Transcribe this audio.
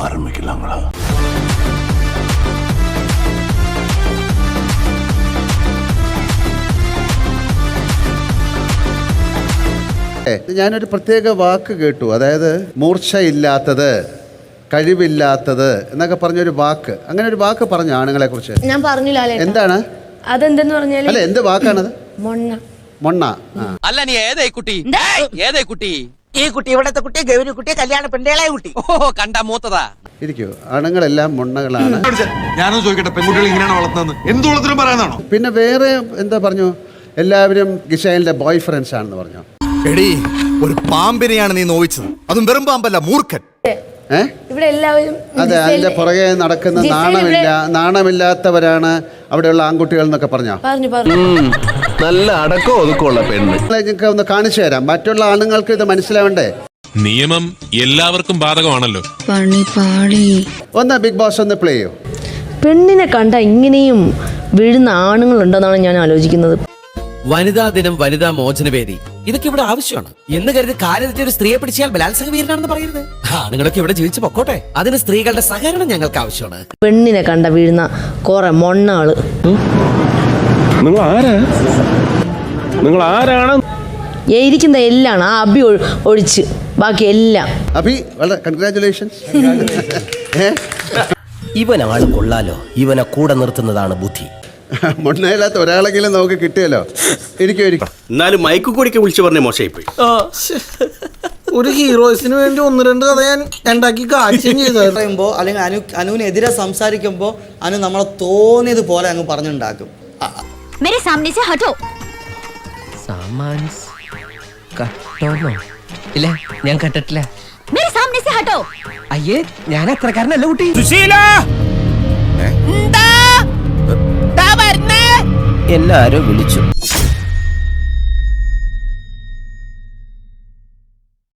ஆரம்பிக்கலாங்களா ഏ, ഞാനൊരു പ്രത്യേക വാക്ക് കേട്ടു അതായത് മൂർച്ചയില്ലാത്തത് കഴിവില്ലാത്തത് എന്നൊക്കെ പറഞ്ഞൊരു വാക്ക് അങ്ങനെ ഒരു വാക്ക് പറഞ്ഞു ആണുങ്ങളെ കുറിച്ച് ഞാൻ പറഞ്ഞു ലാലേട്ടാ എന്താണ് അതെന്തെന്ന് പറഞ്ഞാല് അല്ല എന്ത് വാക്കാണത് മൊണ്ണ മൊണ്ണ ആ അല്ല നീ ഏതായി കുട്ടി ഏതായി കുട്ടി ഈ കുട്ടി ഇവിടത്തെ കുട്ടി ഗൗരി കുട്ടി കല്യാണ പെണ്ണേളായ കുട്ടി. ഓ കണ്ട മൂത്തതാ. ഇരിക്കോ. ആണുങ്ങളെല്ലാം മുണ്ണകളാണ്. ഞാനും ചോദിക്കട്ടെ പെൺകുട്ടികൾ ഇങ്ങനെയാണ് വളർത്തുന്നത്? എന്ത് വളർത്തിനും പറയാനാണോ? പിന്നെ വേറെ എന്താ പറഞ്ഞു? എല്ലാവരും ഗിഷൈലിന്റെ ബോയ് ഫ്രണ്ട്സ് ആണെന്ന് പറഞ്ഞു. എടീ ഒരു പാമ്പിനെയാണ് നീ നോവിച്ചത്. അതും വെറും പാമ്പല്ല മൂർഖൻ. ഏ? ഇവിടെ എല്ലാവരും അതെ അതിന്റെ പുറകെ നടക്കുന്ന നാണമില്ല നാണമില്ലാത്തവരാണ് അവിടെയുള്ള ആൺകുട്ടികൾ എന്നൊക്കെ പറഞ്ഞു? പറഞ്ഞു നല്ല അടക്കം ഒതുക്കമുള്ള പെണ്ണ്. നിങ്ങൾക്ക് ഒന്ന് കാണിച്ചു തരാം. മറ്റുള്ള ആണുങ്ങൾക്ക് ഇത് മനസ്സിലാവണ്ടേ? നിയമം എല്ലാവർക്കും ബാധകമാണല്ലോ. ഒന്ന് ബിഗ് ബോസ് ഒന്ന് പ്ലേ ചെയ്യോ. പെണ്ണിനെ കണ്ട ഇങ്ങനെയും വീഴുന്ന ആണുങ്ങളുണ്ടെന്നാണ് ഞാൻ ആലോചിക്കുന്നത്. വനിതാ ദിനം വനിതാ മോചനവേദി. ഇതൊക്കെ ഇവിടെ ആവശ്യമാണ്. എന്ന് കരുതി കാര്യത്തിൽ ഒരു സ്ത്രീയെ പിടിച്ചാൽ ബലാത്സംഗ വീരനാണെന്ന് പറയരുത്. ആണുങ്ങളൊക്കെ ഇവിടെ ജീവിച്ചു പൊക്കോട്ടെ. അതിന് സ്ത്രീകളുടെ സഹകരണം ഞങ്ങൾക്ക് ആവശ്യമാണ്. പെണ്ണിനെ കണ്ട വീഴുന്ന കുറെ മൊണ്ണാൾ. നിങ്ങൾ ആരാ? നിങ്ങൾ ആരാണ്? ഇരിക്കുന്ന എല്ലാം ആ അബി ഒഴി- ഒഴിച്ച്. ബാക്കി എല്ലാം. അബി വളരെ കൺഗ്രാറ്റുലേഷൻസ് ഏ? ഇവനാണ് കൊള്ളാലോ. ഇവനെ കൂടെ നിർത്തുന്നതാണ് ബുദ്ധി. മൊണ്ണയില്ലാത്ത ഒരാളെങ്കിലും നമുക്ക് കിട്ടിയല്ലോ. ഇരിക്കും ഇരിക്കും. എന്നാലും മൈക്ക് കൂടിക്ക് വിളിച്ചു പറഞ്ഞ മോശമായിപ്പോയി. ഒരു ഹീറോസിന് വേണ്ടി ഒന്ന് രണ്ട് കഥ ഞാൻ ഉണ്ടാക്കി കാഴ്ചയും ചെയ്തു. പറയുമ്പോൾ അല്ലെങ്കിൽ അനു അനുവിനെതിരെ സംസാരിക്കുമ്പോൾ അനു നമ്മളെ തോന്നിയത് പോലെ അങ്ങ് പറഞ്ഞുണ്ടാക്കും. മേരെ സാമനെ സെ ഹട്ടോ ഇല്ല ഞാൻ കണ്ടിട്ടില്ല मेरे सामने से हटो। അയ്യേ ഞാൻ അത്രക്കാരനല്ല കുട്ടി. എന്നെ വിളിച്ചു.